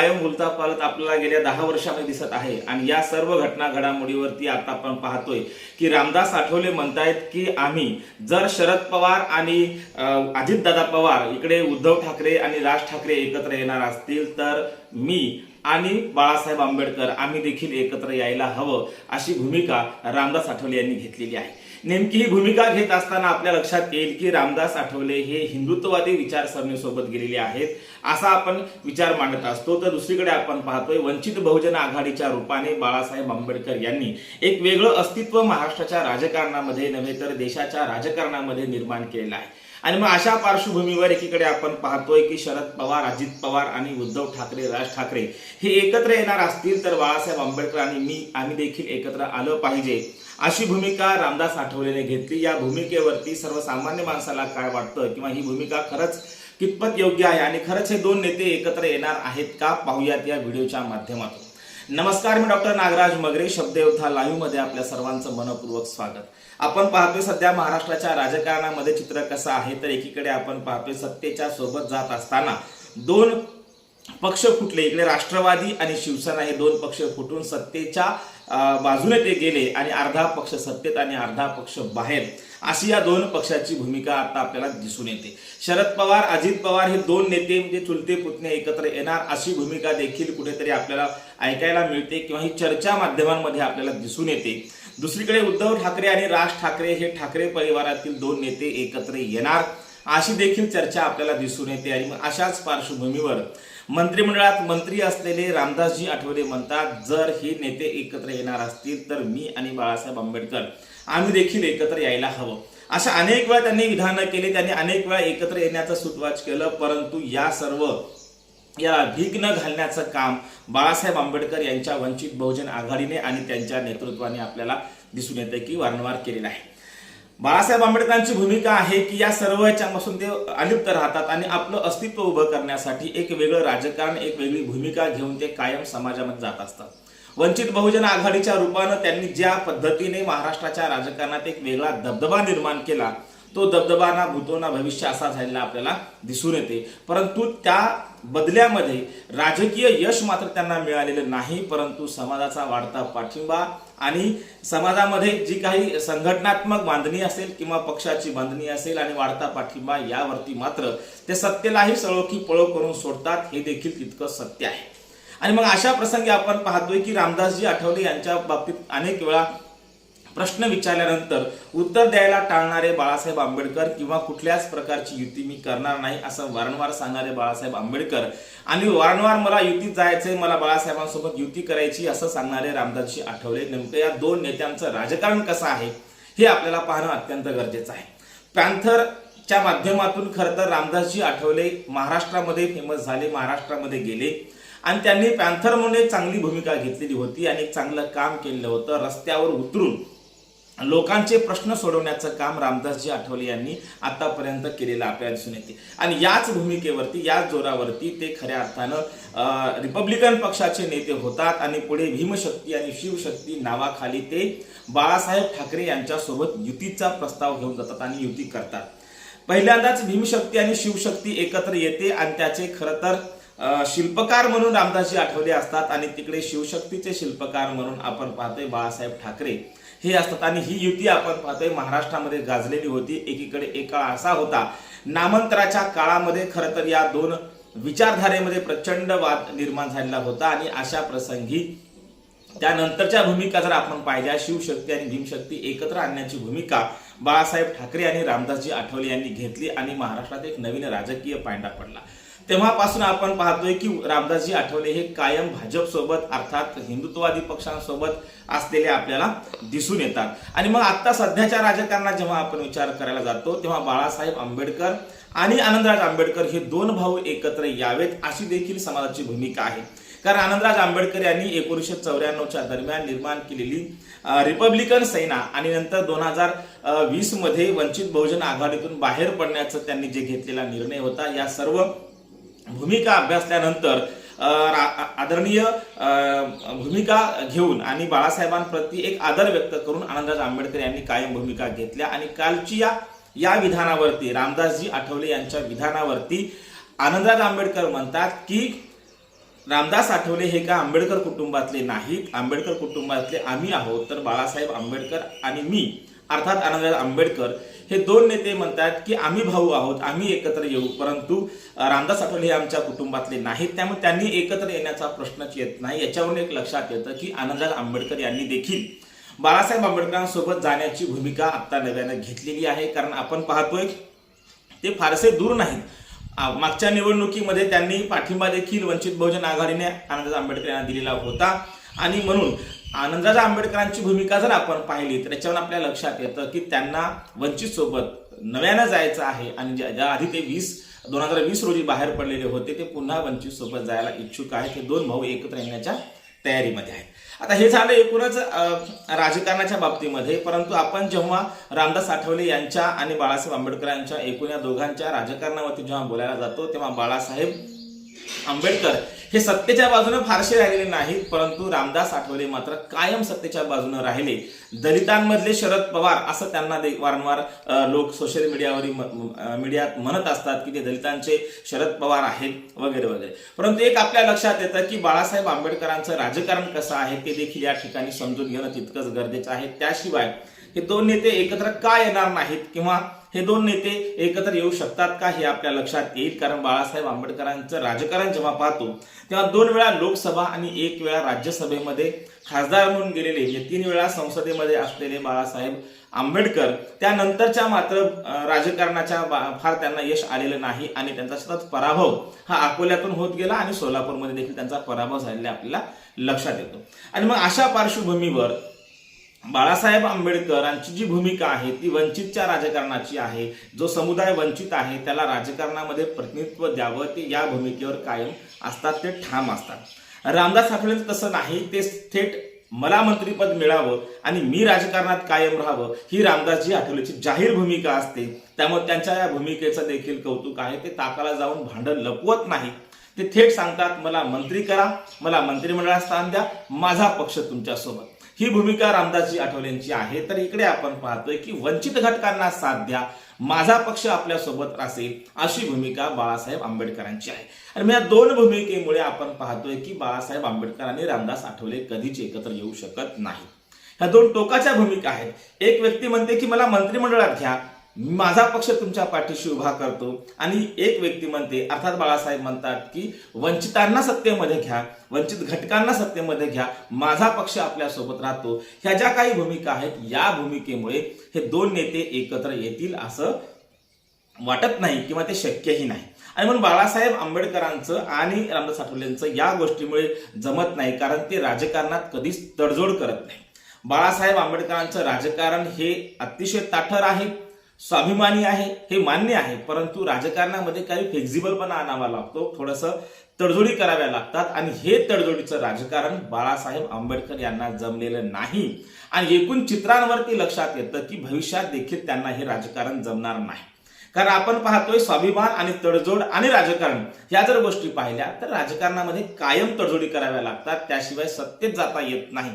कायम राजकारणामध्ये पालत आपल्याला गेल्या दहा वर्षामध्ये दिसत आहे. आणि या सर्व घटना घडामोडीवरती आता आपण पाहतोय की रामदास आठवले म्हणतायत की आम्ही जर शरद पवार आणि अजितदादा पवार इकडे उद्धव ठाकरे आणि राज ठाकरे एकत्र येणार असतील तर मी आणि बाळासाहेब आंबेडकर आम्ही देखील एकत्र यायला हवं अशी भूमिका रामदास आठवले यांनी घेतलेली आहे. नेमकी ही भूमिका घेत असताना आपल्या लक्षात येईल की रामदास आठवले हे हिंदुत्ववादी विचारसरणीसोबत गेलेले आहेत असा आपण विचार मांडत असतो. तर दुसरीकडे आपण पाहतोय वंचित बहुजन आघाडीच्या रूपाने बाळासाहेब आंबेडकर यांनी एक वेगळं अस्तित्व महाराष्ट्राच्या राजकारणामध्ये नव्हे तर देशाच्या राजकारणामध्ये निर्माण केलेलं आहे. आणि मग अशा पार्श्वभूमीवर एकीकडे आपण पाहतोय की शरद पवार अजित पवार आणि उद्धव ठाकरे राज ठाकरे हे एकत्र येणार असतील तर बाळासाहेब आंबेडकर आणि मी आम्ही देखील एकत्र आलं पाहिजे. अशी भूमिका रामदास आठवलेने घेतली. या भूमिकेवरती सर्वसामान्य माणसाला काय वाटतं किंवा ही भूमिका खरंच कितपत योग्य आहे आणि खरंच हे दोन नेते एकत्र येणार आहेत का पाहूयात या व्हिडिओच्या माध्यमातून. नमस्कार मी डॉक्टर नागराज मगरे शब्दयोद्धा लाईव्हमध्ये आपल्या सर्वांचं मनपूर्वक स्वागत. आपण पाहतोय सध्या महाराष्ट्राच्या राजकारणामध्ये चित्र कसं आहे तर एकीकडे आपण पाहतोय सत्तेच्या सोबत जात असताना दोन पक्ष फुटले. इकडे राष्ट्रवादी आणि शिवसेना हे दोन पक्ष फुटून सत्तेच्या बाजूने ते गेले आणि अर्धा पक्ष सत्तेत आणि अर्धा पक्ष बाहेर. अशी या दोन पक्षाची भूमिका आता आपल्याला दिसून येते. शरद पवार अजित पवार हे दोन नेते म्हणजे चुलते पुतणे एकत्र येणार अशी भूमिका देखील कुठेतरी आपल्याला ऐकायला मिळते किंवा ही चर्चा माध्यमांमध्ये आपल्याला दिसून येते. दुसरीकडे उद्धव ठाकरे आणि राज ठाकरे हे ठाकरे परिवारातील दोन नेते एकत्र येणार अशी देखील चर्चा आपल्याला दिसून येते आणि अशाच पार्श्वभूमीवर मंत्रिमंडळात मंत्री असलेले रामदासजी आठवले म्हणतात जर हे नेते एकत्र येणार असतील तर मी आणि बाळासाहेब आंबेडकर आम्ही देखील एकत्र यायला हवं. अशा अनेक वेळा त्यांनी विधानं केली त्यांनी अनेक वेळा एकत्र येण्याचं सुतवाच केलं परंतु या सर्व याला विघ्न घालण्याचं काम बाळासाहेब आंबेडकर यांच्या वंचित बहुजन आघाडीने आणि त्यांच्या नेतृत्वाने आपल्याला दिसून येते की वारंवार केलेलं आहे. बाळासाहेब आंबेडकरांची भूमिका आहे की या सर्व याच्यापासून ते अलिप्त राहतात आणि आपलं अस्तित्व उभं करण्यासाठी एक वेगळं राजकारण एक वेगळी भूमिका घेऊन ते कायम समाजामध्ये जात असतात. वंचित बहुजन आघाडीच्या रूपानं त्यांनी ज्या पद्धतीने महाराष्ट्राच्या राजकारणात एक वेगळा दबदबा निर्माण केला तो दबदबा ना भूतो ना भविष्य असा झालेला आपल्याला दिसून येते. परंतु त्या बदल्यामध्ये राजकीय यश मात्र त्यांना मिळालेलं नाही परंतु समाजाचा वाढता पाठिंबा आणि समाजामध्ये जी काही संघटनात्मक बांधणी असेल किंवा पक्षाची बांधणी असेल आणि वाढता पाठिंबा यावरती मात्र ते सत्तेलाही सळोखी पळो करून सोडतात हे देखील तितकं सत्य आहे. आणि मग अशा प्रसंगी आपण पाहतोय की रामदासजी आठवले यांच्या बाबतीत अनेक वेळा प्रश्न विचारल्यानंतर उत्तर द्यायला टाळणारे बाळासाहेब आंबेडकर किंवा कुठल्याच प्रकारची युती मी करणार नाही असं वारंवार सांगणारे बाळासाहेब आंबेडकर. आणि वारंवार मला युतीत जायचंय मला बाळासाहेबांसोबत युती करायची असं सांगणारे रामदासजी आठवले. नेमकं या दोन नेत्यांचं राजकारण कसं आहे हे आपल्याला पाहणं अत्यंत गरजेचं आहे. पॅन्थरच्या माध्यमातून खरं तर रामदासजी आठवले महाराष्ट्रामध्ये फेमस झाले महाराष्ट्रामध्ये गेले. आणि त्यांनी पॅन्थर म्हणून एक चांगली भूमिका घेतलेली होती आणि एक चांगलं काम केलेलं होतं रस्त्यावर उतरून लोकांचे प्रश्न सोडवण्याचं काम रामदासजी आठवले यांनी आतापर्यंत केलेलं आपल्याला दिसून येते. आणि याच भूमिकेवरती याच जोरावरती ते खऱ्या अर्थानं रिपब्लिकन पक्षाचे नेते होतात आणि पुढे भीमशक्ती आणि शिवशक्ती नावाखाली ते बाळासाहेब ठाकरे यांच्यासोबत युतीचा प्रस्ताव घेऊन जातात आणि युती करतात. पहिल्यांदाच भीमशक्ती आणि शिवशक्ती एकत्र येते आणि त्याचे खरं तर शिल्पकार म्हणून रामदासजी आठवले असतात आणि तिकडे शिवशक्तीचे शिल्पकार म्हणून आपण पाहतोय बाळासाहेब ठाकरे. हे असतात. आणि ही युती आपण पाहतोय महाराष्ट्रामध्ये गाजलेली होती. एकीकडे एक काळ असा होता. नामांतराच्या काळामध्ये खरं तर या दोन विचारधारेमध्ये प्रचंड वाद निर्माण झालेला होता. आणि अशा प्रसंगी त्यानंतरच्या भूमिका जर आपण पाहिल्या शिवशक्ती आणि भीमशक्ती एकत्र आणण्याची भूमिका बाळासाहेब ठाकरे आणि रामदासजी आठवले यांनी घेतली आणि महाराष्ट्रात एक नवीन राजकीय पायंडा पडला. तेव्हापासून आपण पाहतोय की रामदासजी आठवले हे कायम भाजप सोबत अर्थात हिंदुत्ववादी पक्षांसोबत असलेले आपल्याला दिसून येतात. आणि मग आता सध्याच्या राजकारणात जेव्हा आपण विचार करायला जातो तेव्हा बाळासाहेब आंबेडकर आणि आनंदराज आंबेडकर हे दोन भाऊ एकत्र यावेत अशी देखील समाजाची भूमिका आहे. कारण आनंदराज आंबेडकर यांनी एकोणीसशे चौऱ्याण्णवच्या दरम्यान निर्माण केलेली रिपब्लिकन सेना आणि नंतर दोन हजार वीसमध्ये वंचित बहुजन आघाडीतून बाहेर पडण्याचा त्यांनी जे घेतलेला निर्णय होता या सर्व भूमिका अभ्यासल्यानंतर रा- आदरणीय भूमिका घेऊन आणि बाळासाहेबांप्रती एक आदर व्यक्त करून आनंदराज आंबेडकर यांनी कायम भूमिका घेतल्या आणि कालची या या विधानावरती रामदासजी आठवले यांच्या विधानावरती आनंदराज आंबेडकर म्हणतात की रामदास आठवले हे का आंबेडकर कुटुंबातले नाहीत? आंबेडकर कुटुंबातले आम्ही आहोत तर बाळासाहेब आंबेडकर आणि मी अर्थात आनंदराज आंबेडकर हे दोन नेते म्हणतात की आम्ही भाऊ आहोत आम्ही एकत्र येऊ परंतु रामदास आठवले हे आमच्या कुटुंबातले नाहीत. त्यामुळे त्यांनी एकत्र येण्याचा प्रश्नच येत नाही. याच्यावरून एक लक्षात येतं की आनंदराज आंबेडकर यांनी देखील बाळासाहेब आंबेडकरांसोबत जाण्याची भूमिका आत्ता नव्यानं घेतलेली आहे. कारण आपण पाहतोय ते फारसे दूर नाहीत. मागच्या निवडणुकीमध्ये त्यांनी पाठिंबा देखील वंचित बहुजन आघाडीने आनंदराज आंबेडकर यांना दिलेला होता. आणि म्हणून आनंदराज आंबेडकरांची भूमिका जर आपण पाहिली तर याच्यावर आपल्या लक्षात येतं की त्यांना वंचित सोबत नव्यानं जायचं आहे आणि ज्या ज्या आधी ते वीस दोन हजार वीस रोजी बाहेर पडलेले होते ते पुन्हा वंचित सोबत जायला इच्छुक आहेत. हे दोन भाऊ एकत्र येण्याच्या तयारीमध्ये आहेत. आता हे झालं एकूणच राजकारणाच्या बाबतीमध्ये. परंतु आपण जेव्हा रामदास आठवले यांच्या आणि बाळासाहेब आंबेडकर यांच्या एकूण या दोघांच्या राजकारणावरती जेव्हा बोलायला जातो तेव्हा बाळासाहेब आंबेडकर हे सत्तेच्या बाजूने फारसे राहिलेले नाहीत परंतु रामदास आठवले मात्र कायम सत्तेच्या बाजूने राहिले. दलितांमधले शरद पवार असं त्यांना वारंवार लोक सोशल मीडियावर मीडियात म्हणत असतात की ते दलितांचे शरद पवार आहेत वगैरे वगैरे. परंतु एक आपल्या लक्षात येतं की बाळासाहेब आंबेडकरांचं राजकारण कसं आहे ते देखील या ठिकाणी समजून घेणं तितकंच गरजेचं आहे. त्याशिवाय हे दोन नेते एकत्र का येणार नाहीत किंवा हे दोन नेते एकत्र येऊ शकतात का हे आपल्या लक्षात येईल. कारण बाळासाहेब आंबेडकरांचं राजकारण जेव्हा पाहतो तेव्हा दोन वेळा लोकसभा आणि एक वेळा राज्यसभेमध्ये खासदार म्हणून गेलेले म्हणजे तीन वेळा संसदेमध्ये असलेले बाळासाहेब आंबेडकर त्यानंतरच्या मात्र राजकारणाच्या बा- फार त्यांना यश आलेलं नाही आणि त्यांचा सतत पराभव हा अकोल्यातून होत गेला आणि सोलापूरमध्ये देखील त्यांचा पराभव झालेला आपल्याला लक्षात येतो. आणि मग अशा पार्श्वभूमीवर बाळासाहेब आंबेडकरांची जी भूमिका आहे ती वंचितच्या राजकारणाची आहे जो समुदाय वंचित आहे त्याला राजकारणामध्ये प्रतिनिधित्व द्यावं ते या भूमिकेवर कायम असतात ते ठाम असतात. रामदास आठवलेंचं तसं नाही ते थेट मला मंत्रीपद मिळावं आणि मी राजकारणात कायम राहावं ही रामदासजी आठवलेची जाहीर भूमिका असते. त्यामुळे त्यांच्या या भूमिकेचं देखील कौतुक आहे ते ताकाला जाऊन भांडण लपवत नाही ते थेट सांगतात मला मंत्री करा मला मंत्रिमंडळात स्थान द्या माझा पक्ष तुमच्यासोबत. ही भूमिका रामदासजी आठवलेंची आहे. तर इकडे आपण पाहतोय की वंचित घटकांना साथ द्या माझा पक्ष आपल्यासोबत असेल अशी भूमिका बाळासाहेब आंबेडकरांची आहे. आणि या दोन भूमिकेमुळे आपण पाहतोय की बाळासाहेब आंबेडकर आणि रामदास आठवले कधीच एकत्र येऊ शकत नाही ह्या दोन टोकाच्या भूमिका आहेत. एक व्यक्ती म्हणते की मला मंत्रिमंडळात घ्या माझा पक्ष तुमच्या पाठीशी उभा करतो. आणि एक व्यक्ती म्हणते अर्थात बाळासाहेब म्हणतात की वंचितांना सत्तेमध्ये घ्या वंचित घटकांना सत्तेमध्ये घ्या माझा पक्ष आपल्यासोबत राहतो. ह्या ज्या काही भूमिका आहेत या भूमिकेमुळे हे दोन नेते एकत्र येतील असं वाटत नाही किंवा ते शक्यही नाही. आणि म्हणून बाळासाहेब आंबेडकरांचं आणि रामदास आठवलेंचं या गोष्टीमुळे जमत नाही कारण ते राजकारणात कधीच तडजोड करत नाही. बाळासाहेब आंबेडकरांचं राजकारण हे अतिशय ताठर आहे. स्वाभिमानी आहे हे मान्य आहे परंतु राजकारणामध्ये काही फ्लेक्झिबलपणा आणावा लागतो. थोडंसं तडजोडी कराव्या लागतात आणि हे तडजोडीचं राजकारण बाळासाहेब आंबेडकर यांना जमलेलं नाही. आणि एकूण चित्रांवरती लक्षात येतं की भविष्यात देखील त्यांना हे राजकारण जमणार नाही. कारण आपण पाहतोय स्वाभिमान आणि तडजोड आणि राजकारण या जर गोष्टी पाहिल्या तर राजकारणामध्ये कायम तडजोडी कराव्या लागतात. त्याशिवाय सत्तेत जाता येत नाही.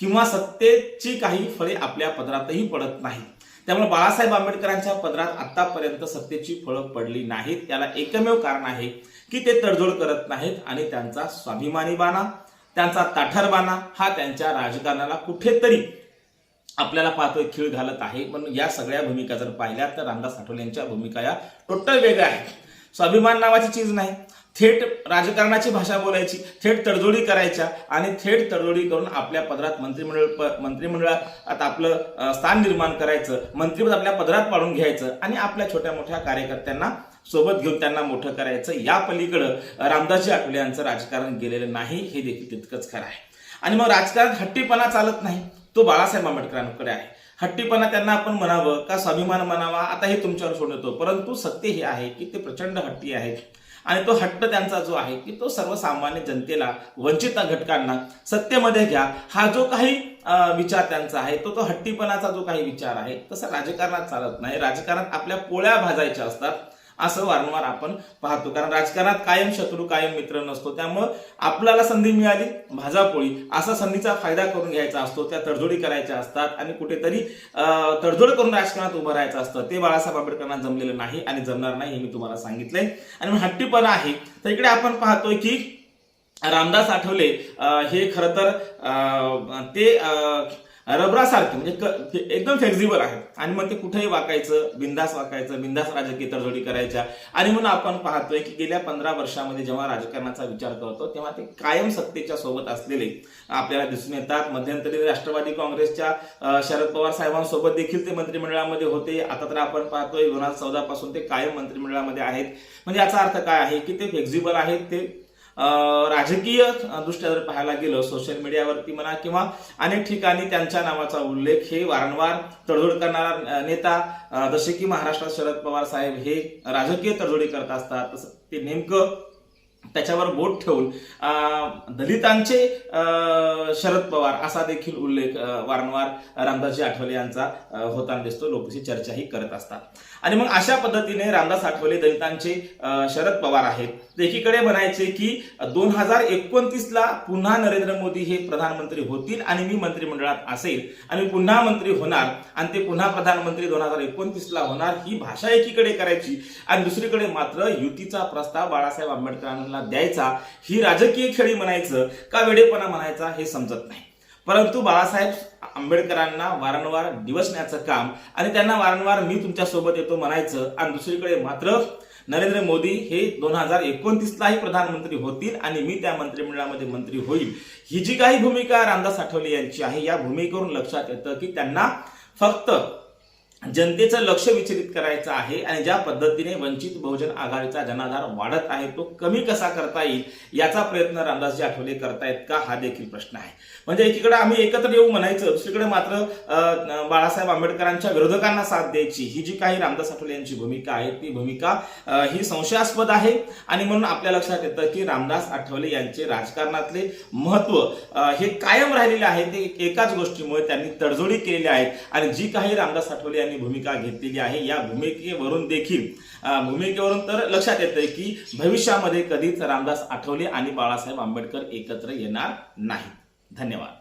किंवा सत्तेची काही फळे आपल्या पदरातही पडत नाहीत. त्यामुळे बाळासाहेब आंबेडकरांच्या पदरात आतापर्यंत सत्तेची फळं पडली नाहीत. त्याला एकमेव कारण आहे की ते तडजोड करत नाहीत आणि त्यांचा स्वाभिमानी बाणा त्यांचा ताठरबाणा हा त्यांच्या राजकारणाला कुठेतरी आपल्याला पाहतोय खीळ घालत आहे. पण या सगळ्या भूमिका जर पाहिल्या तर रामदास आठवले यांच्या भूमिका या टोटल वेगळ्या आहेत. स्वाभिमान नावाची चीज नाही. थेट राजकारणाची भाषा बोलायची थेट तडजोडी करायच्या आणि थेट तडजोडी करून आपल्या पदरात मंत्रिमंडळ प- मंत्रिमंडळात आपलं स्थान निर्माण करायचं मंत्रिपद आपल्या पदरात पाडून घ्यायचं आणि आपल्या छोट्या मोठ्या कार्यकर्त्यांना सोबत घेऊन त्यांना मोठं करायचं. या पलीकडं रामदासजी आठवले यांचं राजकारण गेलेलं नाही हे देखील तितकंच खरं आहे. आणि मग राजकारण हट्टीपणा चालत नाही तो बाळासाहेब आंबेडकरांकडे आहे. हट्टीपणा त्यांना आपण म्हणावं का स्वाभिमान म्हणावा आता हे तुमच्यावर सोडतो परंतु सत्य हे आहे की ते प्रचंड हट्टी आहेत. आणि तो हट्ट त्यांचा जो आहे की तो सर्वसामान्य जनतेला वंचित घटकांना सत्तेमध्ये घ्या. हा जो काही अं, विचार त्यांचा आहे तो तो हट्टीपणाचा जो काही विचार आहे तसा राजकारणात चालत नाही. राजकारणात आपल्या पोळ्या भाजायच्या असतात. असं वारंवार आपण पाहतो. कारण राजकारणात कायम शत्रू कायम मित्र नसतो. त्यामुळं आपल्याला संधी मिळाली भाजापोळी असा संधीचा फायदा करून घ्यायचा असतो. त्या तडजोडी करायच्या असतात आणि कुठेतरी तडजोड करून राजकारणात उभं राहायचं असतं. ते बाळासाहेब आंबेडकरांना जमलेलं नाही आणि जमणार नाही हे मी तुम्हाला सांगितलंय. आणि मग हट्टीपणा आहे. तर इकडे आपण पाहतोय की रामदास आठवले हे खरं तर ते रबरासारखे म्हणजे क- एकदम फ्लेक्झिबल आहेत. आणि मग ते कुठेही वाकायचं बिंदास वाकायचं बिंदास राजकीय तडजोडी करायच्या. आणि म्हणून आपण पाहतोय की गेल्या पंधरा वर्षामध्ये जेव्हा राजकारणाचा विचार करतो तेव्हा ते कायम सत्तेच्या सोबत असलेले आपल्याला दिसून येतात. मध्यंतरी राष्ट्रवादी काँग्रेसच्या शरद पवार साहेबांसोबत देखील ते मंत्रिमंडळामध्ये होते. आता तर आपण पाहतोय दोन हजार चौदा पासून ते कायम मंत्रिमंडळामध्ये आहेत. म्हणजे याचा अर्थ काय आहे की ते फ्लेक्झिबल आहेत ते राजकीय दृष्ट्या जर पाहायला गेलं सोशल मीडियावरती म्हणा किंवा अनेक ठिकाणी त्यांच्या नावाचा उल्लेख हे वारंवार तडजोड करणारा नेता जसे की महाराष्ट्रात शरद पवार साहेब हे राजकीय तडजोडी करत असतात. तसं ते नेमकं त्याच्यावर बोट ठेवून दलितांचे शरद पवार असा देखील उल्लेख वारंवार रामदासजी आठवले यांचा होताना दिसतो. लोकशी चर्चाही करत असतात. आणि मग अशा पद्धतीने रामदास आठवले दलितांचे शरद पवार आहेत. एकीकडे म्हणायचे की दोन हजार एकोणतीसला पुन्हा नरेंद्र मोदी हे प्रधानमंत्री होतील आणि मी मंत्रिमंडळात असेल आणि पुन्हा मंत्री होणार आणि ते पुन्हा प्रधानमंत्री दोन हजार एकोणतीसला होणार ही भाषा एकीकडे करायची आणि दुसरीकडे मात्र युतीचा प्रस्ताव बाळासाहेब आंबेडकरांना द्यायचा. ही राजकीय खेळी म्हणायचं का वेडेपणा म्हणायचा हे समजत नाही. परंतु बाळासाहेब आंबेडकरांना वारंवार दिवसण्याचं काम आणि त्यांना वारंवार मी तुमच्यासोबत येतो म्हणायचं आणि दुसरीकडे मात्र नरेंद्र मोदी हे दोन हजार एकोणतीसलाही प्रधानमंत्री होतील आणि मी त्या मंत्रिमंडळामध्ये मंत्री होईल. ही जी काही भूमिका रामदास आठवले यांची आहे या भूमिकेवरून लक्षात येतं की त्यांना फक्त जनतेचं लक्ष विचलित करायचं आहे आणि ज्या पद्धतीने वंचित बहुजन आघाडीचा जनाधार वाढत आहे तो कमी कसा करता येईल याचा प्रयत्न रामदासजी आठवले करतायत का? हा देखील प्रश्न आहे. म्हणजे एकीकडे आम्ही एकत्र येऊ म्हणायचं दुसरीकडे मात्र बाळासाहेब आंबेडकरांच्या विरोधकांना साथ द्यायची ही जी काही रामदास आठवले यांची भूमिका आहे ती भूमिका ही संशयास्पद आहे. आणि म्हणून आपल्या लक्षात येतं की रामदास आठवले यांचे राजकारणातले महत्त्व हे कायम राहिलेले आहे ते एकाच गोष्टीमुळे त्यांनी तडजोडी केलेली आहे. आणि जी काही रामदास आठवले त्यांनी भूमिका घेतलेली आहे. या भूमिकेवरून देखील भूमिकेवरून तर लक्षात येतंय की भविष्यामध्ये कधीच रामदास आठवले आणि बाळासाहेब आंबेडकर एकत्र येणार नाही धन्यवाद.